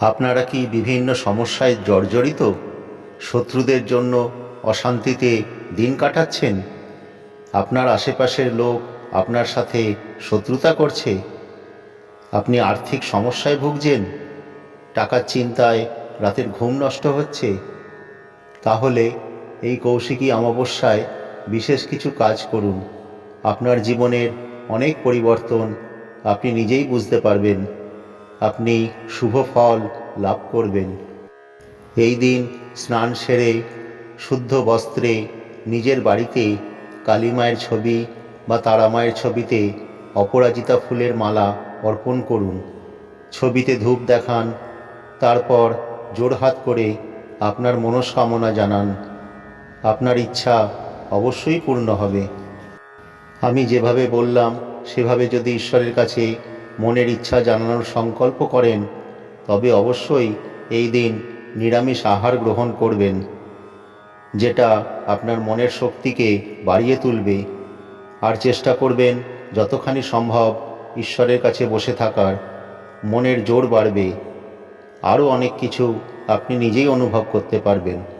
আপনারা কি বিভিন্ন সমস্যায় জর্জরিত? শত্রুদের জন্য অশান্তিতে দিন কাটাচ্ছেন? আপনার আশেপাশের লোক আপনার সাথে শত্রুতা করছে? আপনি আর্থিক সমস্যায় ভুগছেন? টাকার চিন্তায় রাতের ঘুম নষ্ট হচ্ছে? তাহলে এই কৌশিকী অমাবস্যায় বিশেষ কিছু কাজ করুন। আপনার জীবনের অনেক পরিবর্তন আপনি নিজেই বুঝতে পারবেন। আপনি শুভ ফল লাভ করবেন। এই দিন স্নান সেরে, শুদ্ধ বস্ত্রে নিজের বাড়িতে কালী মায়ের ছবি বা তারা মায়ের ছবিতে অপরাজিতা ফুলের মালা অর্পণ করুন। ছবিতে ধূপ দেখান, তারপর জোড়হাত করে আপনার মনস্কামনা জানান। আপনার ইচ্ছা অবশ্যই পূর্ণ হবে। আমি যেভাবে বললাম, সেভাবে যদি ঈশ্বরের কাছে মনের ইচ্ছা জানানোর সংকল্প করেন, তবে অবশ্যই এই দিন নিরামিষ আহার গ্রহণ করবেন, যেটা আপনার মনের শক্তিকে বাড়িয়ে তুলবে। আর চেষ্টা করবেন যতখানি সম্ভব ঈশ্বরের কাছে বসে থাকার, মনের জোর বাড়বে। আরও অনেক কিছু আপনি নিজেই অনুভব করতে পারবেন।